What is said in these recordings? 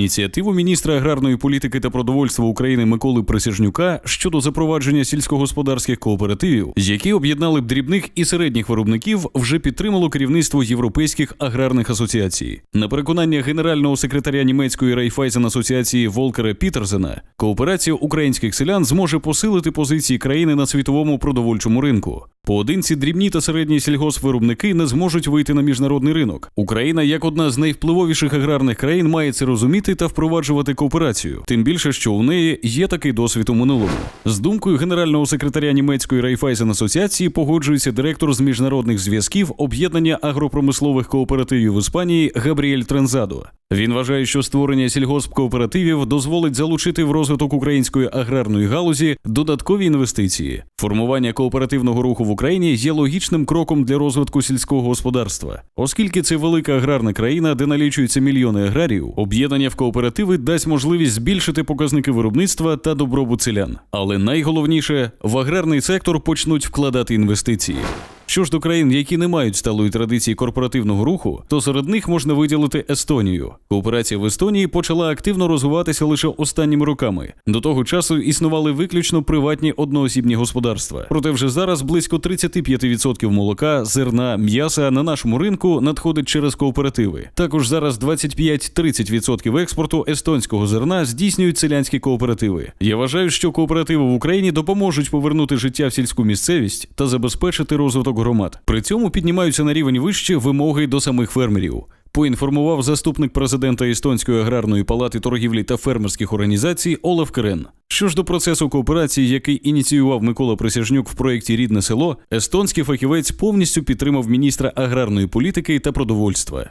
Ініціативу міністра аграрної політики та продовольства України Миколи Присяжнюка щодо запровадження сільськогосподарських кооперативів, які об'єднали б дрібних і середніх виробників, вже підтримало керівництво європейських аграрних асоціацій. На переконання генерального секретаря німецької Райфайзен асоціації Волкера Пітерсена, кооперація українських селян зможе посилити позиції країни на світовому продовольчому ринку. Поодинці дрібні та середні сільгоспвиробники не зможуть вийти на міжнародний ринок. Україна, як одна з найвпливовіших аграрних країн, має це розуміти та впроваджувати кооперацію. Тим більше, що у неї є такий досвід у минулому. З думкою генерального секретаря німецької Райфайзен асоціації погоджується директор з міжнародних зв'язків об'єднання агропромислових кооперативів Іспанії Габріель Трензадо. Він вважає, що створення сільгоспкооперативів дозволить залучити в розвиток української аграрної галузі додаткові інвестиції. Формування кооперативного руху в Україні є логічним кроком для розвитку сільського господарства, оскільки це велика аграрна країна, де налічуються мільйони аграріїв. Об'єднання в кооперативи дасть можливість збільшити показники виробництва та добробут селян. Але найголовніше в аграрний сектор почнуть вкладати інвестиції. Що ж до країн, які не мають сталої традиції корпоративного руху, то серед них можна виділити Естонію. Кооперація в Естонії почала активно розвиватися лише останніми роками. До того часу існували виключно приватні одноосібні господарства. Проте вже зараз близько 35% молока, зерна, м'яса на нашому ринку надходить через кооперативи. Також зараз 25-30% експорту естонського зерна здійснюють селянські кооперативи. Я вважаю, що кооперативи в Україні допоможуть повернути життя в сільську місцевість та забезпечити розвиток громад. При цьому піднімаються на рівень вище вимоги до самих фермерів. Поінформував заступник президента Естонської аграрної палати торгівлі та фермерських організацій Олаф Керен. Що ж до процесу кооперації, який ініціював Микола Присяжнюк в проєкті Рідне село, естонський фахівець повністю підтримав міністра аграрної політики та продовольства.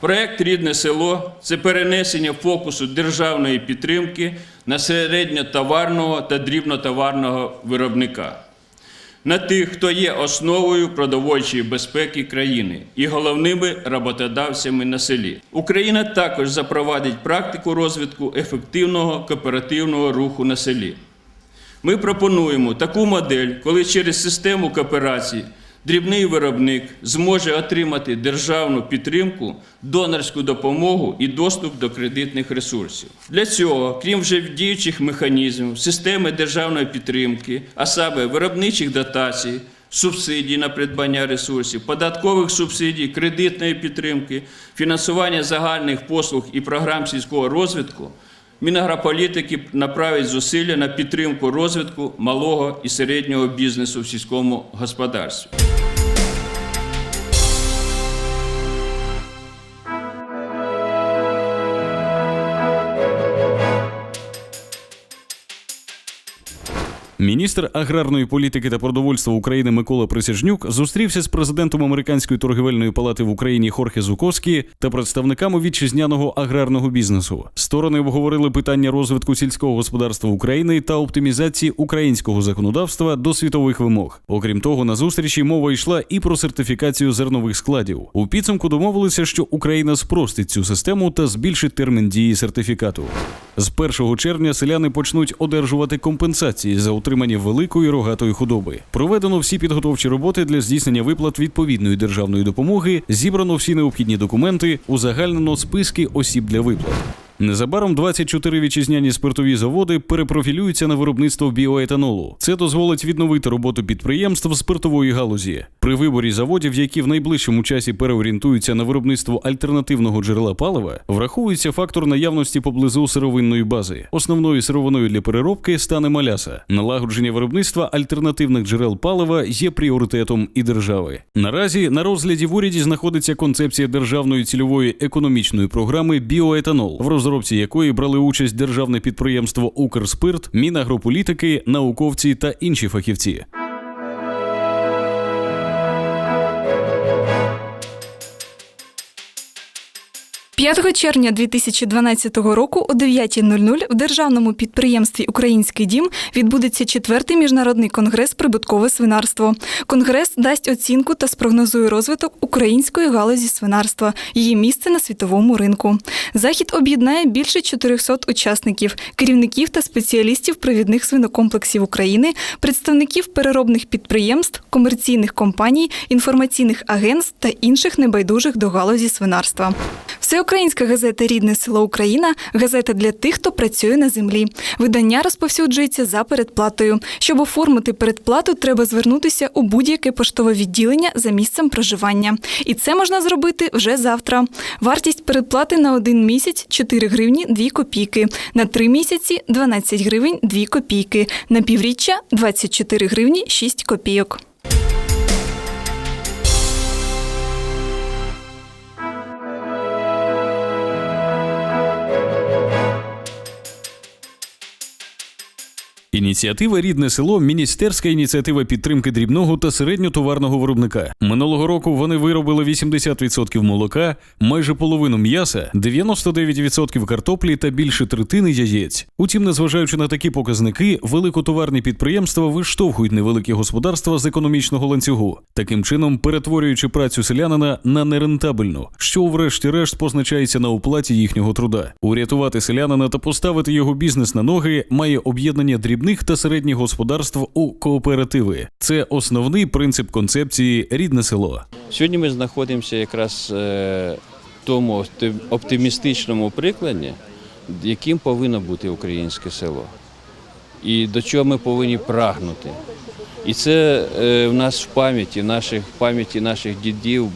Проект Рідне село це перенесення фокусу державної підтримки на середньотоварного та дрібнотоварного виробника, на тих, хто є основою продовольчої безпеки країни і головними роботодавцями на селі. Україна також запровадить практику розвитку ефективного кооперативного руху на селі. Ми пропонуємо таку модель, коли через систему кооперації дрібний виробник зможе отримати державну підтримку, донорську допомогу і доступ до кредитних ресурсів. Для цього, крім вже діючих механізмів, системи державної підтримки, а саме виробничих дотацій, субсидій на придбання ресурсів, податкових субсидій, кредитної підтримки, фінансування загальних послуг і програм сільського розвитку. Мінагрополітики направить зусилля на підтримку розвитку малого і середнього бізнесу в сільському господарстві. Міністр аграрної політики та продовольства України Микола Присяжнюк зустрівся з президентом Американської торгівельної палати в Україні Хорхе Зуковські та представниками вітчизняного аграрного бізнесу. Сторони обговорили питання розвитку сільського господарства України та оптимізації українського законодавства до світових вимог. Окрім того, на зустрічі мова йшла і про сертифікацію зернових складів. У підсумку домовилися, що Україна спростить цю систему та збільшить термін дії сертифікату. З 1 червня селяни почнуть одержувати компенсації за утримання великої рогатої худоби. Проведено всі підготовчі роботи для здійснення виплат відповідної державної допомоги, зібрано всі необхідні документи, узагальнено списки осіб для виплат. Незабаром 24 вітчизняні спиртові заводи перепрофілюються на виробництво біоетанолу. Це дозволить відновити роботу підприємств спиртової галузі. При виборі заводів, які в найближчому часі переорієнтуються на виробництво альтернативного джерела палива, враховується фактор наявності поблизу сировинної бази. Основною сировиною для переробки стане маляса. Налагодження виробництва альтернативних джерел палива є пріоритетом і держави. Наразі на розгляді в уряді знаходиться концепція державної цільової економічної програми Біоетанол, в розробці якої брали участь державне підприємство Укрспирт, Мінагрополітики, науковці та інші фахівці. 5 червня 2012 року о 9.00 в державному підприємстві Український дім відбудеться четвертий міжнародний конгрес Прибуткове свинарство. Конгрес дасть оцінку та спрогнозує розвиток української галузі свинарства, її місце на світовому ринку. Захід об'єднає більше 400 учасників, керівників та спеціалістів провідних свинокомплексів України, представників переробних підприємств, комерційних компаній, інформаційних агентств та інших небайдужих до галузі свинарства. Всеукраїнська газета Рідне село Україна газета для тих, хто працює на землі. Видання розповсюджується за передплатою. Щоб оформити передплату, треба звернутися у будь-яке поштове відділення за місцем проживання. І це можна зробити вже завтра. Вартість передплати на один місяць 4 гривні 2 копійки, на 3 місяці 12 гривень 2 копійки, на півріччя 24 гривні 6 копійок. Ініціатива Рідне село міністерська ініціатива підтримки дрібного та середньотоварного виробника. Минулого року вони виробили 80% молока, майже половину м'яса, 99% картоплі та більше третини яєць. Утім, незважаючи на такі показники, великотоварні підприємства виштовхують невеликі господарства з економічного ланцюгу, таким чином перетворюючи працю селянина на нерентабельну, що врешті-решт позначається на оплаті їхнього труда. Урятувати селянина та поставити його бізнес на ноги має об'єднання дрібних та середніх господарств у кооперативи. Це основний принцип концепції рідне село. Сьогодні ми знаходимося якраз е, в тому опти- оптимістичному прикладі, яким повинно бути українське село. І до чого ми повинні прагнути. І це е, в нас в пам'яті, наших в пам'яті наших дідів,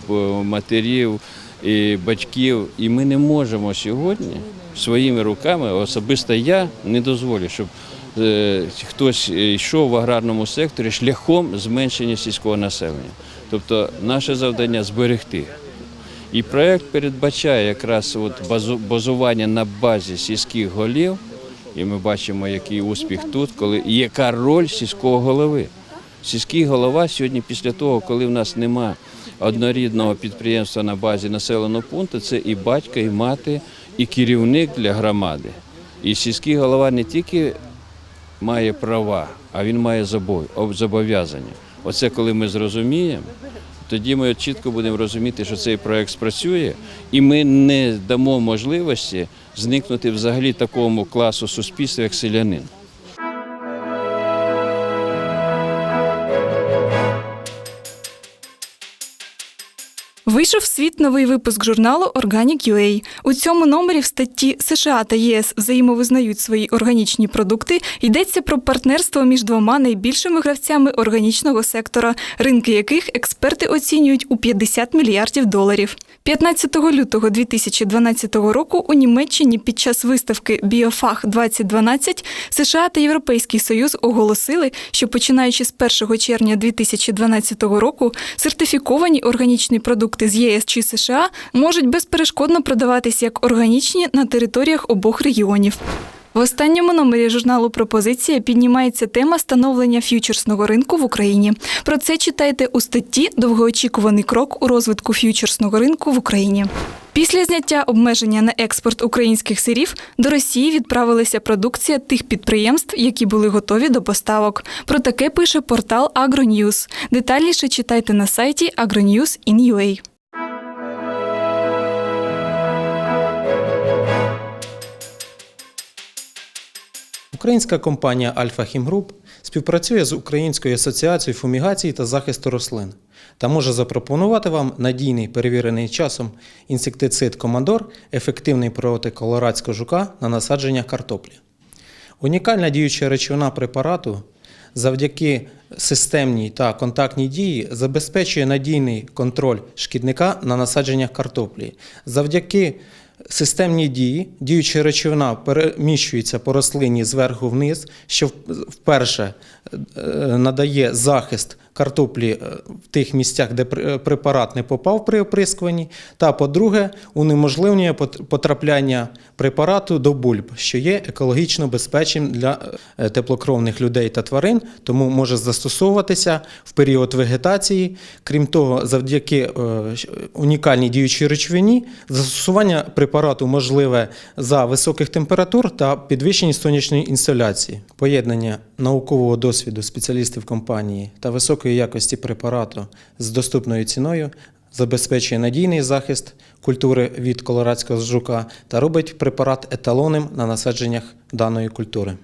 матерів і батьків. І ми не можемо сьогодні своїми руками, особисто я не дозволю, щоб хтось йшов в аграрному секторі шляхом зменшення сільського населення. Тобто наше завдання зберегти. І проект передбачає якраз от базу- базування на базі сільських голів, і ми бачимо, який успіх тут, коли і яка роль сільського голови. Сільський голова сьогодні, після того, коли в нас нема однорідного підприємства на базі населеного пункту, це і батько, і мати, і керівник для громади. І сільський голова не тільки має права, а він має зобов'язання. Оце коли ми зрозуміємо, тоді ми чітко будемо розуміти, що цей проект спрацює, і ми не дамо можливості зникнути взагалі такому класу суспільства, як селянин. Вийшов в світ новий випуск журналу Organic UA. У цьому номері в статті США та ЄС взаємовизнають свої органічні продукти. Йдеться про партнерство між двома найбільшими гравцями органічного сектора, ринки яких експерти оцінюють у 50 мільярдів доларів. 15 лютого 2012 року у Німеччині під час виставки Біофах 2012 США та Європейський Союз оголосили, що починаючи з 1 червня 2012 року сертифіковані органічні продукти з ЄС чи США можуть безперешкодно продаватись як органічні на територіях обох регіонів. В останньому номері журналу Пропозиція піднімається тема становлення ф'ючерсного ринку в Україні. Про це читайте у статті Довгоочікуваний крок у розвитку ф'ючерсного ринку в Україні. Після зняття обмеження на експорт українських сирів до Росії відправилася продукція тих підприємств, які були готові до поставок. Про таке пише портал AgroNews. Детальніше читайте на сайті agronews.in.ua. Українська компанія Альфа Хімгруп співпрацює з Українською асоціацією фумігації та захисту рослин та може запропонувати вам надійний перевірений часом інсектицид Командор, ефективний проти колорадського жука на насадження картоплі. Унікальна діюча речовина препарату завдяки системній та контактній дії забезпечує надійний контроль шкідника на насадженнях картоплі. Завдяки системній дії діюча речовина переміщується по рослині зверху вниз, що вперше е, надає захист картоплі е, в тих місцях, де е, препарат не попав при оприскуванні. Та, по-друге, унеможливлює потрапляння препарату до бульб, що є екологічно безпечним для е, теплокровних людей та тварин, тому може застосовуватися в період вегетації. Крім того, завдяки унікальній діючій речовині, застосування препарату можливе за високих температур та підвищенні сонячної інсоляції. Поєднання наукового досвіду спеціалістів компанії та високої якості препарату з доступною ціною забезпечує надійний захист культури від колорадського жука та робить препарат еталонним на насадженнях даної культури.